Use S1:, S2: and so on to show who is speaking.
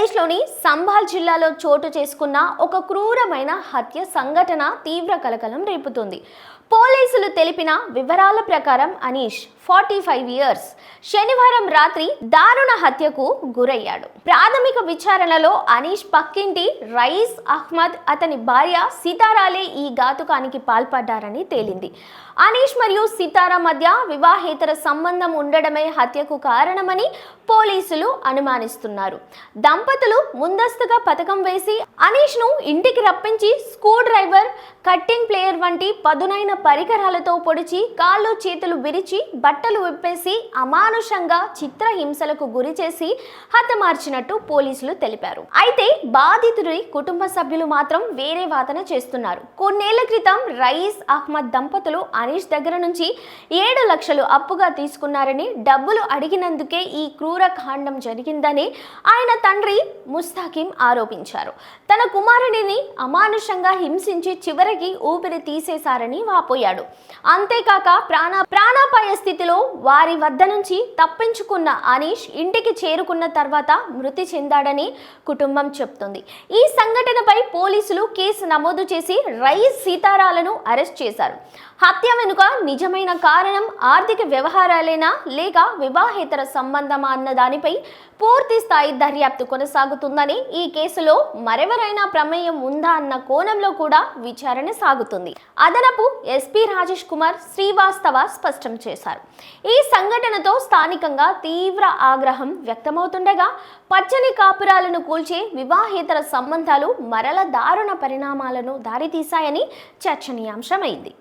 S1: ఆంధ్రప్రదేశ్లోని సంభాల్ జిల్లాలో చోటు చేసుకున్న ఒక క్రూరమైన హత్య సంఘటన తీవ్ర కలకలం రేపుతుంది. పోలీసులు తెలిపిన వివరాల ప్రకారం అనీష్ ఫార్టీ ఫైవ్ ఇయర్స్ శనివారం రాత్రి దారుణ హత్యకు గురయ్యాడు. ప్రాథమిక విచారణలో అనీష్ పక్కింటి రైస్ అహ్మద్ అతని భార్య సితారాలే ఈ ఘాతుకానికి పాల్పడ్డారని తేలింది. అనీష్ మరియు సితారా మధ్య వివాహేతర సంబంధం ఉండడమే హత్యకు కారణమని పోలీసులు అనుమానిస్తున్నారు. దంపతులు ముందస్తుగా పథకం వేసి అనీష్ను ఇంటికి రప్పించి స్క్రూ డ్రైవర్ కట్టింగ్ ప్లేయర్ వంటి పదునైన పరికరాలతో పొడిచి కాళ్ళు చేతులు విరిచి బట్టలు విప్పేసి అమానుషంగా చిత్రహింసలకు గురి చేసి హతమార్చినట్టు పోలీసులు తెలిపారు. అయితే బాధితుడి కుటుంబ సభ్యులు మాత్రం వేరే వాదన చేస్తున్నారు. కొన్నేళ్ళ క్రితం రయీస్ అహ్మద్ దంపతులు అనీష్ దగ్గర నుంచి ఏడు లక్షలు అప్పుగా తీసుకున్నారని డబ్బులు అడిగినందుకే ఈ క్రూర కాండం జరిగిందని ఆయన తండ్రి ముస్తాకిం ఆరోపించారు. తన కుమారుడిని అమానుషంగా హింసించి చివరికి ఊపిరి తీసేశారని వాపోయాడు. అంతేకాక ప్రాణ ప్రాణాపాయ స్థితిలో వారి వద్ద నుంచి తప్పించుకున్న అనీష్ ఇంటికి చేరుకున్న తర్వాత మృతి చెందాడని కుటుంబం చెప్తుంది. ఈ సంఘటనపై పోలీసులు కేసు నమోదు చేసి రైస్ సీతారాలను అరెస్ట్ చేశారు. హత్య వెనుక నిజమైన కారణం ఆర్థిక వ్యవహారాలేనా లేక వివాహేతర సంబంధమా అన్న దానిపై పూర్తి స్థాయి దర్యాప్తు కొనసాగుతుందని ఈ కేసులో మరెవరైనా ప్రమేయం ఉందా అన్న కోణంలో కూడా విచారణ విచారణ సాగుతుంది. అదనపు ఎస్పీ రాజేష్ కుమార్ శ్రీవాస్తవ స్పష్టం చేశారు. ఈ సంఘటనతో స్థానికంగా తీవ్ర ఆగ్రహం వ్యక్తమవుతుండగా పచ్చని కాపురాలను కూల్చే వివాహేతర సంబంధాలు మరల దారుణ పరిణామాలను దారితీశాయని చర్చనీయాంశమైంది.